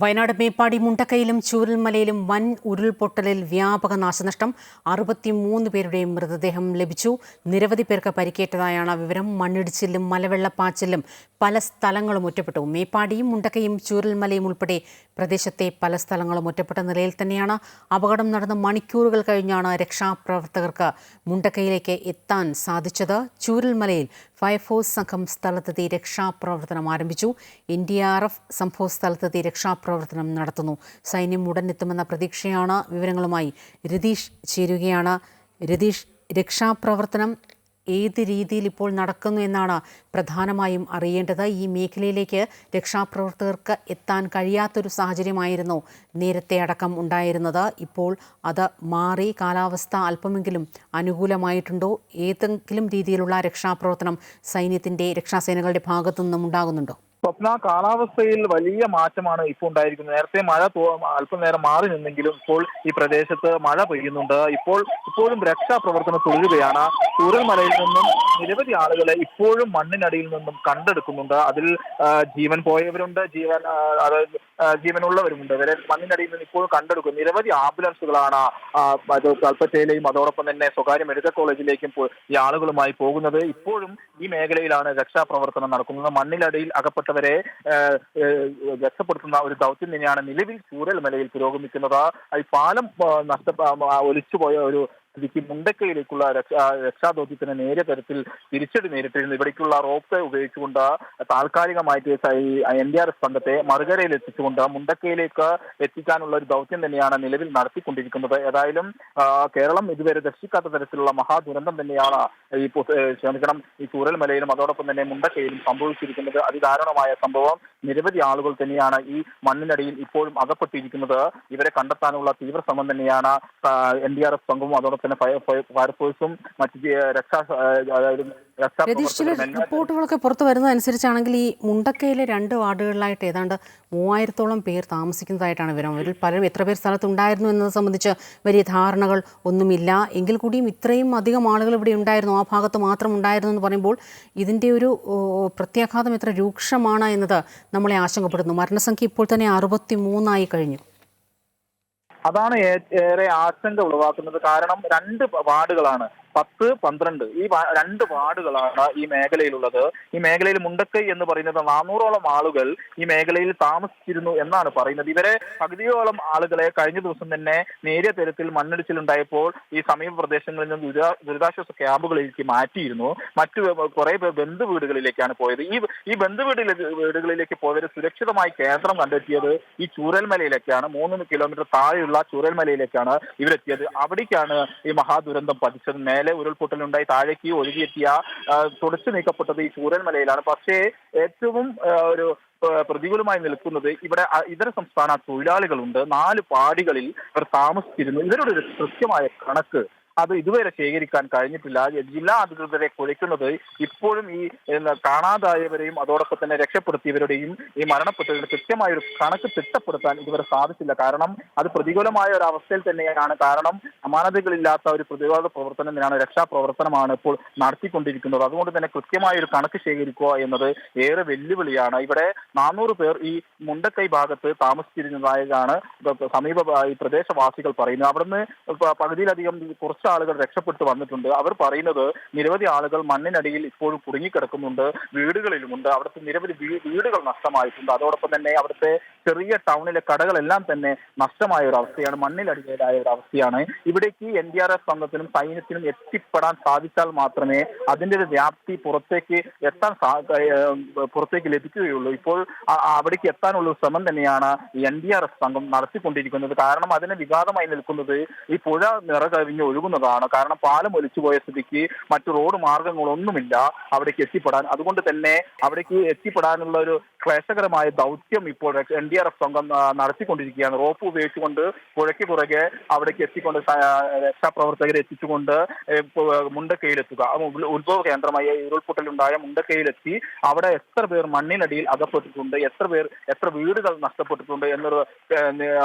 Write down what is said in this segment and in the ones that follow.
വയനാട് മേപ്പാടി മുണ്ടക്കയിലും ചൂരൽമലയിലും വൻ ഉരുൾപൊട്ടലിൽ വ്യാപക നാശനഷ്ടം. അറുപത്തിമൂന്ന് പേരുടെ മൃതദേഹം ലഭിച്ചു. നിരവധി പേർക്ക് പരിക്കേറ്റതായാണ് വിവരം. മണ്ണിടിച്ചിലും മലവെള്ളപ്പാച്ചിലും പല സ്ഥലങ്ങളും ഒറ്റപ്പെട്ടു. മേപ്പാടിയും മുണ്ടക്കയും ചൂരൽമലയും ഉൾപ്പെടെ പ്രദേശത്തെ പല സ്ഥലങ്ങളും ഒറ്റപ്പെട്ട നിലയിൽ തന്നെയാണ് അപകടം നടന്ന മണിക്കൂറുകൾ കഴിഞ്ഞാണ് രക്ഷാപ്രവർത്തകർക്ക് മുണ്ടക്കയിലേക്ക് എത്താൻ സാധിച്ചത്. ചൂരൽമലയിൽ ഫയർഫോഴ്സ് സംഘം സ്ഥലത്തെത്തി രക്ഷാപ്രവർത്തനം ആരംഭിച്ചു. എൻ ഡി ആർ എഫ് സംഭവ സ്ഥലത്തെത്തി രക്ഷാപ്രവർത്തനം നടത്തുന്നു. സൈന്യം ഉടൻ എത്തുമെന്ന പ്രതീക്ഷയാണ് വിവരങ്ങളുമായി രതീഷ് ചേരുകയാണ്. രതീഷ് രക്ഷാപ്രവർത്തനം ഏത് രീതിയിൽ ഇപ്പോൾ നടക്കുന്നു എന്നാണ് പ്രധാനമായും അറിയേണ്ടത്. ഈ മേഖലയിലേക്ക് രക്ഷാപ്രവർത്തകർക്ക് എത്താൻ കഴിയാത്തൊരു സാഹചര്യമായിരുന്നു നേരത്തെ അടക്കം ഉണ്ടായിരുന്നത്. ഇപ്പോൾ അത് മാറി കാലാവസ്ഥ അല്പമെങ്കിലും അനുകൂലമായിട്ടുണ്ടോ? ഏതെങ്കിലും രീതിയിലുള്ള രക്ഷാപ്രവർത്തനം സൈന്യത്തിന്റെ രക്ഷാസേനകളുടെ ഭാഗത്തു നിന്നും ഉണ്ടാകുന്നുണ്ടോ? സ്വപ്ന കാലാവസ്ഥയിൽ വലിയ മാറ്റമാണ് ഇപ്പോൾ ഉണ്ടായിരിക്കുന്നത്. നേരത്തെ മഴ അല്പം നേരം മാറി നിന്നെങ്കിലും ഇപ്പോൾ ഈ പ്രദേശത്ത് മഴ പെയ്യുന്നുണ്ട്. ഇപ്പോൾ ഇപ്പോഴും രക്ഷാപ്രവർത്തനം തുടരുകയാണ്. ചൂരൽമലയിൽ നിന്നും നിരവധി ആളുകളെ ഇപ്പോഴും മണ്ണിനടിയിൽ നിന്നും കണ്ടെടുക്കുന്നുണ്ട്. അതിൽ ജീവൻ പോയവരുണ്ട്. ജീവൻ അതായത് ജീവനുള്ളവരുമുണ്ട്. ഇവരെ മണ്ണിനടിയിൽ നിന്ന് ഇപ്പോഴും കണ്ടെടുക്കും. നിരവധി ആംബുലൻസുകളാണ് കൽപ്പറ്റയിലെയും അതോടൊപ്പം തന്നെ സ്വകാര്യ മെഡിക്കൽ കോളേജിലേക്കും ഈ ആളുകളുമായി പോകുന്നത്. ഇപ്പോഴും ഈ മേഖലയിലാണ് രക്ഷാപ്രവർത്തനം നടക്കുന്നത്. മണ്ണിലടിയിൽ അകപ്പെട്ടവരെ രക്ഷപ്പെടുത്തുന്ന ഒരു ദൗത്യം തന്നെയാണ് നിലവിൽ ചൂരൽമലയിൽ പുരോഗമിക്കുന്നത്. ഈ പാലം നഷ്ട ഒലിച്ചുപോയ ഒരു സ്ഥിതിക്ക് മുണ്ടക്കയിലേക്കുള്ള രക്ഷാ രക്ഷാദൗത്യത്തിന് നേരിയ തരത്തിൽ തിരിച്ചടി നേരിട്ടിരുന്നു. ഇവിടേക്കുള്ള റോപ്പ് ഉപയോഗിച്ചുകൊണ്ട് താൽക്കാലികമായിട്ട് എൻ ഡി ആർ എഫ് സംഘത്തെ മറുകരയിൽ എത്തിച്ചുകൊണ്ട് മുണ്ടക്കയിലേക്ക് എത്തിക്കാനുള്ള ഒരു ദൗത്യം തന്നെയാണ് നിലവിൽ നടത്തിക്കൊണ്ടിരിക്കുന്നത്. ഏതായാലും കേരളം ഇതുവരെ ദർശിക്കാത്ത തരത്തിലുള്ള മഹാദുരന്തം തന്നെയാണ് ഈ ക്ഷമിക്കണം ഈ ചൂരൽമലയിലും അതോടൊപ്പം തന്നെ മുണ്ടക്കയിലും സംഭവിച്ചിരിക്കുന്നത്. അതിദാരുണമായ സംഭവം. നിരവധി ആളുകൾ തന്നെയാണ് ഈ മണ്ണിനടിയിൽ ഇപ്പോഴും അകപ്പെട്ടിരിക്കുന്നത്. ഇവരെ കണ്ടെത്താനുള്ള തീവ്ര ശ്രമം തന്നെയാണ് എൻ ഡി ആർ എഫ് സംഘവും അതോടൊപ്പം തന്നെ ഫയർ ഫയർ- ഫയർഫോഴ്സും മറ്റ് രക്ഷാ അതായത് രതീഷ് ചില റിപ്പോർട്ടുകളൊക്കെ പുറത്തു വരുന്നതനുസരിച്ചാണെങ്കിൽ ഈ മുണ്ടക്കയിലെ രണ്ട് വാർഡുകളിലായിട്ട് ഏതാണ്ട് മൂവായിരത്തോളം പേർ താമസിക്കുന്നതായിട്ടാണ് വിവരം. അവരിൽ പലരും എത്ര പേർ സ്ഥലത്തുണ്ടായിരുന്നു എന്നത് സംബന്ധിച്ച് വലിയ ധാരണകൾ ഒന്നുമില്ല. എങ്കിൽ കൂടിയും ഇത്രയും അധികം ആളുകൾ ഇവിടെ ഉണ്ടായിരുന്നു. ആ ഭാഗത്ത് മാത്രം ഉണ്ടായിരുന്നു എന്ന് പറയുമ്പോൾ ഇതിന്റെ ഒരു പ്രത്യാഘാതം എത്ര രൂക്ഷമാണ് എന്നത് നമ്മളെ ആശങ്കപ്പെടുന്നു മരണസംഖ്യ ഇപ്പോൾ തന്നെ അറുപത്തി മൂന്നായി കഴിഞ്ഞു. അതാണ് ഏറെ ആശങ്ക ഉളവാക്കുന്നത്. കാരണം രണ്ട് വാർഡുകളാണ്. പത്ത് പന്ത്രണ്ട് ഈ രണ്ട് വാർഡുകളാണ് ഈ മേഖലയിലുള്ളത്. ഈ മേഖലയിൽ മുണ്ടക്കൈ എന്ന് പറയുന്നത് നാനൂറോളം ആളുകൾ ഈ മേഖലയിൽ താമസിച്ചിരുന്നു എന്നാണ് പറയുന്നത്. ഇവരെ പകുതിയോളം ആളുകളെ കഴിഞ്ഞ ദിവസം തന്നെ നേരിയ തരത്തിൽ മണ്ണിടിച്ചിലുണ്ടായപ്പോൾ ഈ സമീപ പ്രദേശങ്ങളിൽ നിന്ന് ദുരിതാ ദുരിതാശ്വാസ ക്യാമ്പുകളിലേക്ക് മാറ്റിയിരുന്നു. മറ്റു കുറെ ബന്ധു വീടുകളിലേക്കാണ് പോയത്. ഈ ഈ ബന്ധു വീടുകളിലേക്ക് പോയവർ സുരക്ഷിതമായി കേന്ദ്രം കണ്ടെത്തിയത് ഈ ചൂരൽമലയിലേക്കാണ്. മൂന്ന് കിലോമീറ്റർ താഴെയുള്ള ചൂരൽമലയിലേക്കാണ് ഇവരെത്തിയത്. അവിടേക്കാണ് ഈ മഹാദുരന്തം പതിച്ചത് മേലെ ഉരുൾപൊട്ടലുണ്ടായി താഴേക്ക് ഒഴുകിയെത്തിയ തുടച്ചു നീക്കപ്പെട്ടത് ഈ ചൂരൽമലയിലാണ്. പക്ഷേ ഏറ്റവും ഒരു പ്രതികൂലമായി നിൽക്കുന്നത് ഇവിടെ ഇതര സംസ്ഥാന തൊഴിലാളികളുണ്ട്. നാല് പാടികളിൽ ഇവർ താമസിച്ചിരുന്നു. ഇവരുടെ ഒരു കൃത്യമായ കണക്ക് അത് ഇതുവരെ ശേഖരിക്കാൻ കഴിഞ്ഞിട്ടില്ല. ജില്ലാ അധികൃതരെ കുഴയ്ക്കുന്നത് ഇപ്പോഴും ഈ കാണാതായവരെയും അതോടൊപ്പം തന്നെ രക്ഷപ്പെടുത്തിയവരുടെയും ഈ മരണപ്പെട്ടവരുടെ കൃത്യമായ ഒരു കണക്ക് തിട്ടപ്പെടുത്താൻ ഇതുവരെ സാധിച്ചില്ല. കാരണം അത് പ്രതികൂലമായ ഒരു അവസ്ഥയിൽ തന്നെയാണ്. കാരണം അമാനതകളില്ലാത്ത ഒരു പ്രതിരോധ പ്രവർത്തനം തന്നെയാണ് രക്ഷാപ്രവർത്തനമാണ് ഇപ്പോൾ നടത്തിക്കൊണ്ടിരിക്കുന്നത്. അതുകൊണ്ട് തന്നെ കൃത്യമായ ഒരു കണക്ക് ശേഖരിക്കുക എന്നത് ഏറെ വെല്ലുവിളിയാണ്. ഇവിടെ നാനൂറ് പേർ ഈ മുണ്ടക്കൈ ഭാഗത്ത് താമസിച്ചിരുന്നതായാണ് സമീപ ഈ പ്രദേശവാസികൾ പറയുന്നത്. അവിടുന്ന് പകുതിയിലധികം കുറച്ച് ആളുകൾ രക്ഷപ്പെട്ടു വന്നിട്ടുണ്ട്. അവർ പറയുന്നത് നിരവധി ആളുകൾ മണ്ണിനടിയിൽ ഇപ്പോഴും കുടുങ്ങിക്കിടക്കുന്നുണ്ട് വീടുകളിലുമുണ്ട്. അവിടുത്തെ നിരവധി വീടുകൾ നഷ്ടമായിട്ടുണ്ട്. അതോടൊപ്പം തന്നെ അവിടുത്തെ ചെറിയ ടൗണിലെ കടകളെല്ലാം തന്നെ നഷ്ടമായ ഒരു അവസ്ഥയാണ് മണ്ണിലടിയിലായ ഒരു അവസ്ഥയാണ്. ഇവിടേക്ക് എൻ ഡി ആർ എഫ് സംഘത്തിനും സൈന്യത്തിനും എത്തിപ്പെടാൻ സാധിച്ചാൽ മാത്രമേ അതിന്റെ ഒരു വ്യാപ്തി പുറത്തേക്ക് എത്താൻ പുറത്തേക്ക് ലഭിക്കുകയുള്ളൂ. ഇപ്പോൾ അവിടേക്ക് എത്താനുള്ള ശ്രമം തന്നെയാണ് എൻ ഡി ആർ എഫ് സംഘം നടത്തിക്കൊണ്ടിരിക്കുന്നത്. കാരണം അതിന് വിഘാതമായി നിൽക്കുന്നത് ഈ പുഴ നിറകവിഞ്ഞ് ഒഴുകുന്നതാണ് കാരണം പാലം ഒലിച്ചുപോയ സ്ഥിതിക്ക് മറ്റു റോഡ് മാർഗങ്ങളൊന്നുമില്ല അവിടേക്ക് എത്തിപ്പെടാൻ. അതുകൊണ്ട് തന്നെ അവിടേക്ക് എത്തിപ്പെടാനുള്ള ഒരു ക്ലേശകരമായ ദൗത്യം ഇപ്പോൾ എൻ ഡി ആർ എഫ് സംഘം നടത്തിക്കൊണ്ടിരിക്കുകയാണ്. റോപ്പ് ഉപയോഗിച്ചുകൊണ്ട് പുഴയ്ക്ക് പുറകെ അവിടേക്ക് എത്തിക്കൊണ്ട് രക്ഷാപ്രവർത്തകരെ എത്തിച്ചുകൊണ്ട് മുണ്ടക്കയിലെത്തുക. ഉത്ഭവ കേന്ദ്രമായ ഉരുൾപൊട്ടലുണ്ടായ മുണ്ടക്കയിലെത്തി. അവിടെ എത്ര പേർ മണ്ണിനടിയിൽ അകപ്പെട്ടിട്ടുണ്ട് എത്ര പേർ എത്ര വീടുകൾ നഷ്ടപ്പെട്ടിട്ടുണ്ട് എന്നൊരു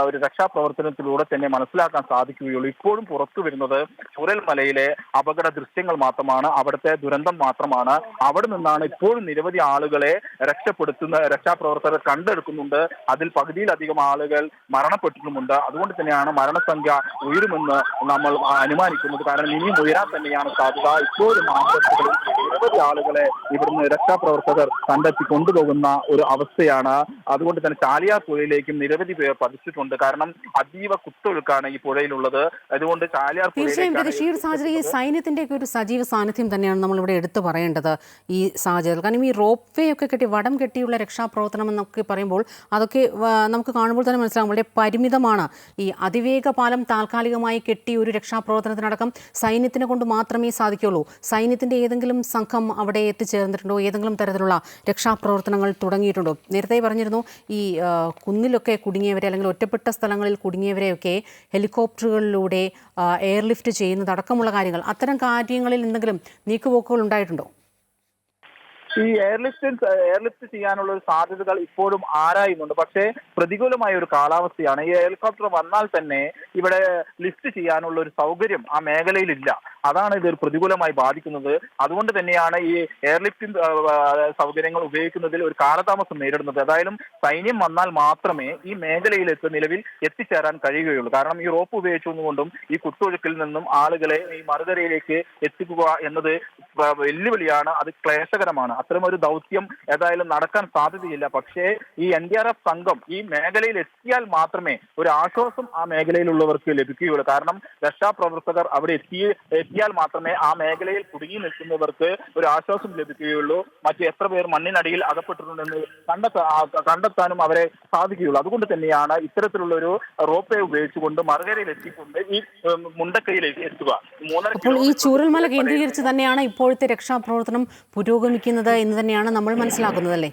ഒരു രക്ഷാപ്രവർത്തനത്തിലൂടെ തന്നെ മനസ്സിലാക്കാൻ സാധിക്കുകയുള്ളൂ. ഇപ്പോഴും പുറത്തു വരുന്നത് ചുരൽമലയിലെ അപകട ദൃശ്യങ്ങൾ മാത്രമാണ് അവിടുത്തെ ദുരന്തം മാത്രമാണ്. അവിടെ നിന്നാണ് ഇപ്പോഴും നിരവധി ആളുകളെ രക്ഷപ്പെടുത്തുന്ന രക്ഷാപ്രവർത്തകർ കണ്ടെടുക്കുന്നുണ്ട്. അതിൽ പകുതിയിലധികം ആളുകൾ മരണപ്പെട്ടിട്ടുമുണ്ട്. അതുകൊണ്ട് തന്നെയാണ് മരണസംഖ്യ ഉയരുമെന്ന് നമ്മൾ അനുമാനിക്കുന്നത്. കാരണം ഇനിയും ഉയരാൻ തന്നെയാണ് സാധ്യത. ഇപ്പോഴും ആശുപത്രികളിൽ നിരവധി ആളുകളെ ഇവിടുന്ന് രക്ഷാപ്രവർത്തകർ കണ്ടെത്തി കൊണ്ടുപോകുന്ന ഒരു അവസ്ഥയാണ്. അതുകൊണ്ട് തന്നെ ചാലിയാർ പുഴയിലേക്കും നിരവധി പേർ പതിച്ചിട്ടുണ്ട്. കാരണം അതീവ കുത്തൊഴുക്കാണ് ഈ പുഴയിലുള്ളത്. അതുകൊണ്ട് ചാലിയാർ തീർച്ചയായും ഒരു സാഹചര്യം ഈ സൈന്യത്തിന്റെ ഒക്കെ ഒരു സജീവ സാന്നിധ്യം തന്നെയാണ് നമ്മൾ ഇവിടെ എടുത്തു പറയേണ്ടത് ഈ സാഹചര്യത്തിൽ. കാരണം ഈ റോപ്പ് വേ ഒക്കെ കെട്ടി വടം കെട്ടിയുള്ള രക്ഷാപ്രവർത്തനം എന്നൊക്കെ പറയുമ്പോൾ അതൊക്കെ നമുക്ക് കാണുമ്പോൾ തന്നെ മനസ്സിലാകും വളരെ പരിമിതമാണ് ഈ അതിവേഗ പാലം താൽക്കാലികമായി കെട്ടി ഒരു രക്ഷാപ്രവർത്തനത്തിനടക്കം സൈന്യത്തിനെ കൊണ്ട് മാത്രമേ സാധിക്കുള്ളൂ സൈന്യത്തിന്റെ ഏതെങ്കിലും സംഘം അവിടെ എത്തിച്ചേർന്നിട്ടുണ്ടോ? ഏതെങ്കിലും തരത്തിലുള്ള രക്ഷാപ്രവർത്തനങ്ങൾ തുടങ്ങിയിട്ടുണ്ടോ? നേരത്തെ പറഞ്ഞിരുന്നു ഈ കുന്നിലൊക്കെ കുടുങ്ങിയവരെ അല്ലെങ്കിൽ ഒറ്റപ്പെട്ട സ്ഥലങ്ങളിൽ കുടുങ്ങിയവരെയൊക്കെ ഹെലികോപ്റ്ററുകളിലൂടെ എയർലിഫ്റ്റ് ചെയ്യുന്നത് അടക്കമുള്ള കാര്യങ്ങൾ. അത്തരം കാര്യങ്ങളിൽ എന്തെങ്കിലും നീക്കുപോക്കുകൾ ഉണ്ടായിട്ടുണ്ടോ? ഈ എയർലിഫ്റ്റ് എയർലിഫ്റ്റ് ചെയ്യാനുള്ള സാധ്യതകൾ ഇപ്പോഴും ആരായുന്നുണ്ട് പക്ഷേ പ്രതികൂലമായ ഒരു കാലാവസ്ഥയാണ്. ഈ ഹെലികോപ്റ്റർ വന്നാൽ തന്നെ ഇവിടെ ലിഫ്റ്റ് ചെയ്യാനുള്ള ഒരു സൗകര്യം ആ മേഖലയിൽ ഇല്ല അതാണ് ഇതൊരു പ്രതികൂലമായി ബാധിക്കുന്നത്. അതുകൊണ്ട് തന്നെയാണ് ഈ എയർലിഫ്റ്റിംഗ് സൗകര്യങ്ങൾ ഉപയോഗിക്കുന്നതിൽ ഒരു കാലതാമസം നേരിടുന്നത്. ഏതായാലും സൈന്യം വന്നാൽ മാത്രമേ ഈ മേഖലയിലേക്ക് നിലവിൽ എത്തിച്ചേരാൻ കഴിയുകയുള്ളൂ. കാരണം ഈ റോപ്പ് ഉപയോഗിച്ചുകൊണ്ടും ഈ കുത്തൊഴുക്കിൽ നിന്നും ആളുകളെ ഈ മറുകരയിലേക്ക് എത്തിക്കുക എന്നത് വെല്ലുവിളിയാണ്. അത് ക്ലേശകരമാണ്. അത്തരമൊരു ദൗത്യം ഏതായാലും നടക്കാൻ സാധ്യതയില്ല. പക്ഷേ ഈ എൻ ഡി ആർ എഫ് സംഘം ഈ മേഖലയിൽ എത്തിയാൽ മാത്രമേ ഒരു ആശ്വാസം ആ മേഖലയിലുള്ളവർക്ക് ലഭിക്കുകയുള്ളൂ. കാരണം രക്ഷാപ്രവർത്തകർ അവിടെ എത്തി എത്തിയാൽ മാത്രമേ ആ മേഖലയിൽ കുടുങ്ങി നിൽക്കുന്നവർക്ക് ഒരു ആശ്വാസം ലഭിക്കുകയുള്ളൂ. മറ്റ് എത്ര പേർ മണ്ണിനടിയിൽ അകപ്പെട്ടിട്ടുണ്ടെന്ന് കണ്ടെത്താ കണ്ടെത്താനും അവരെ സാധിക്കുകയുള്ളൂ. അതുകൊണ്ട് തന്നെയാണ് ഇത്തരത്തിലുള്ള ഒരു റോപ്പ് വേ ഉപയോഗിച്ചുകൊണ്ട് മറുകരയിൽ എത്തിക്കൊണ്ട് ഈ മുണ്ടക്കയിലേക്ക് എത്തുക. മൂന്നര അപ്പോൾ ഈ ചൂരൽമല കേന്ദ്രീകരിച്ച് തന്നെയാണ് ഇപ്പോഴത്തെ രക്ഷാപ്രവർത്തനം പുരോഗമിക്കുന്നത്. എന്ന് തന്നെയാണ് നമ്മൾ മനസ്സിലാക്കുന്നത് അല്ലേ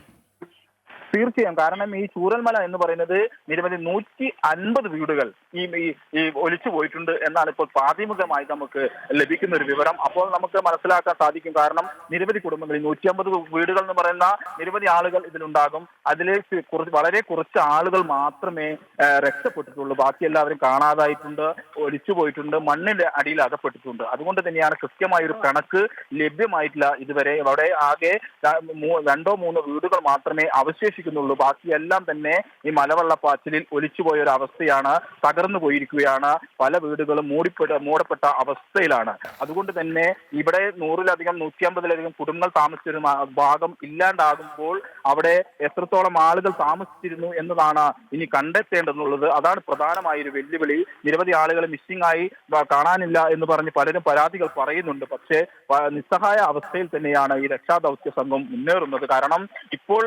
തീർച്ചയായും. കാരണം ഈ ചൂരൽമല എന്ന് പറയുന്നത് നിരവധി നൂറ്റി അൻപത് വീടുകൾ ഈ ഈ ഒലിച്ചു പോയിട്ടുണ്ട് എന്നാണ് ഇപ്പോൾ പ്രാഥമികമായി നമുക്ക് ലഭിക്കുന്ന ഒരു വിവരം. അപ്പോൾ നമുക്ക് മനസ്സിലാക്കാൻ സാധിക്കും. കാരണം നിരവധി കുടുംബങ്ങളിൽ നൂറ്റി അമ്പത് വീടുകൾ എന്ന് പറയുന്ന നിരവധി ആളുകൾ ഇതിലുണ്ടാകും. അതിലെ കുറച്ച് വളരെ കുറച്ച് ആളുകൾ മാത്രമേ രക്ഷപ്പെട്ടിട്ടുള്ളൂ. ബാക്കി എല്ലാവരും കാണാതായിട്ടുണ്ട് ഒലിച്ചു പോയിട്ടുണ്ട് മണ്ണിന്റെ അടിയിൽ അകപ്പെട്ടിട്ടുണ്ട്. അതുകൊണ്ട് തന്നെയാണ് കൃത്യമായ ഒരു കണക്ക് ലഭ്യമായിട്ടില്ല ഇതുവരെ. അവിടെ ആകെ രണ്ടോ മൂന്നോ വീടുകൾ മാത്രമേ അവശേഷിക്കുന്നുള്ളൂ ബാക്കിയെല്ലാം തന്നെ ഈ മലവെള്ളപ്പാച്ചിലിൽ ഒലിച്ചുപോയ ഒരു അവസ്ഥയാണ് തകർന്നു പോയിരിക്കുകയാണ്. പല വീടുകളും മൂടിപ്പെട്ട മൂടപ്പെട്ട അവസ്ഥയിലാണ്. അതുകൊണ്ട് തന്നെ ഇവിടെ നൂറിലധികം നൂറ്റി അമ്പതിലധികം കുടുംബങ്ങൾ താമസിച്ചിരുന്ന ഭാഗം ഇല്ലാണ്ടാകുമ്പോൾ അവിടെ എത്രത്തോളം ആളുകൾ താമസിച്ചിരുന്നു എന്നതാണ് ഇനി കണ്ടെത്തേണ്ടതെന്നുള്ളത് അതാണ് പ്രധാനമായ ഒരു വെല്ലുവിളി. നിരവധി ആളുകൾ മിസ്സിംഗ് ആയി കാണാനില്ല എന്ന് പറഞ്ഞ് പലരും പരാതികൾ പറയുന്നുണ്ട്. പക്ഷേ നിസ്സഹായ അവസ്ഥയിൽ തന്നെയാണ് ഈ രക്ഷാദൗത്യ സംഘം മുന്നേറുന്നത്. കാരണം ഇപ്പോൾ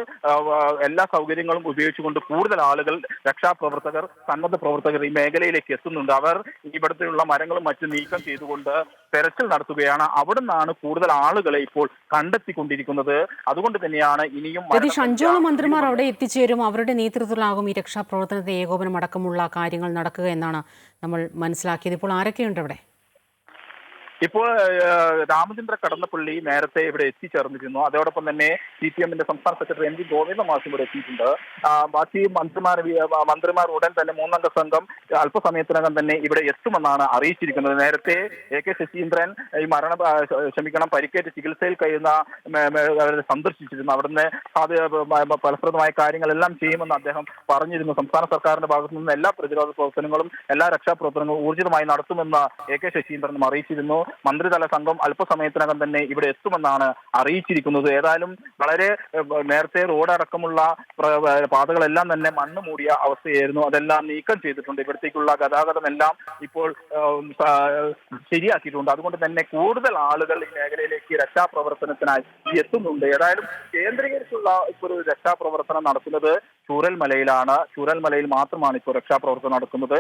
എല്ലാ സൗകര്യങ്ങളും ഉപയോഗിച്ചുകൊണ്ട് കൂടുതൽ ആളുകൾ രക്ഷാപ്രവർത്തകർ സന്നദ്ധ പ്രവർത്തകർ ഈ മേഖലയിലേക്ക് എത്തുന്നുണ്ട്. അവർ ഇവിടത്തെയുള്ള മരങ്ങളും മറ്റും നീക്കം ചെയ്തുകൊണ്ട് തെരച്ചിൽ നടത്തുകയാണ്. അവിടെ നിന്നാണ് കൂടുതൽ ആളുകളെ ഇപ്പോൾ കണ്ടെത്തിക്കൊണ്ടിരിക്കുന്നത്. അതുകൊണ്ട് തന്നെയാണ് ഇനിയും രതീഷ് അഞ്ചോളം മന്ത്രിമാർ അവിടെ എത്തിച്ചേരും. അവരുടെ നേതൃത്വത്തിലാകും ഈ രക്ഷാപ്രവർത്തനത്തെ ഏകോപനം അടക്കമുള്ള കാര്യങ്ങൾ നടക്കുക എന്നാണ് നമ്മൾ മനസ്സിലാക്കിയത്. ഇപ്പോൾ ആരൊക്കെയുണ്ട് അവിടെ? ഇപ്പോൾ രാമചന്ദ്ര കടന്നപ്പള്ളി നേരത്തെ ഇവിടെ എത്തിച്ചേർന്നിരുന്നു. അതോടൊപ്പം തന്നെ സി പി എമ്മിന്റെ സംസ്ഥാന സെക്രട്ടറി എം വി ഗോവിന്ദമാസും ഇവിടെ എത്തിയിട്ടുണ്ട്. ബാക്കി മന്ത്രിമാർ മന്ത്രിമാർ ഉടൻ തന്നെ മൂന്നംഗ സംഘം അല്പസമയത്തിനകം തന്നെ ഇവിടെ എത്തുമെന്നാണ് അറിയിച്ചിരിക്കുന്നത്. നേരത്തെ എ കെ ശശീന്ദ്രൻ ഈ മരണ ക്ഷമിക്കണം പരിക്കേറ്റ് ചികിത്സയിൽ കഴിയുന്ന സന്ദർശിച്ചിരുന്നു. അവിടുന്ന് ഫലപ്രദമായ കാര്യങ്ങളെല്ലാം ചെയ്യുമെന്ന് അദ്ദേഹം പറഞ്ഞിരുന്നു. സംസ്ഥാന സർക്കാരിന്റെ ഭാഗത്തു നിന്ന് എല്ലാ പ്രതിരോധ പ്രവർത്തനങ്ങളും എല്ലാ രക്ഷാപ്രവർത്തനങ്ങളും ഊർജിതമായി നടത്തുമെന്ന് എ കെ ശശീന്ദ്രനും അറിയിച്ചിരുന്നു. മന്ത്രിതല സംഘം അല്പസമയത്തിനകം തന്നെ ഇവിടെ എത്തുമെന്നാണ് അറിയിച്ചിരിക്കുന്നത്. ഏതായാലും വളരെ നേരത്തെ റോഡ് അടക്കമുള്ള പാതകളെല്ലാം തന്നെ മണ്ണ് മൂടിയ അവസ്ഥയായിരുന്നു. അതെല്ലാം നീക്കം ചെയ്തിട്ടുണ്ട്. ഇവിടത്തേക്കുള്ള ഗതാഗതം എല്ലാം ഇപ്പോൾ ശരിയാക്കിയിട്ടുണ്ട്. അതുകൊണ്ട് തന്നെ കൂടുതൽ ആളുകൾ ഈ മേഖലയിലേക്ക് രക്ഷാപ്രവർത്തനത്തിനായി എത്തുന്നുണ്ട്. ഏതായാലും കേന്ദ്രീകരിച്ചുള്ള ഇപ്പോൾ ഒരു രക്ഷാപ്രവർത്തനം നടത്തുന്നത് ചൂരൽമലയിലാണ്. ചൂരൽമലയിൽ മാത്രമാണ് ഇപ്പോൾ രക്ഷാപ്രവർത്തനം നടക്കുന്നത്.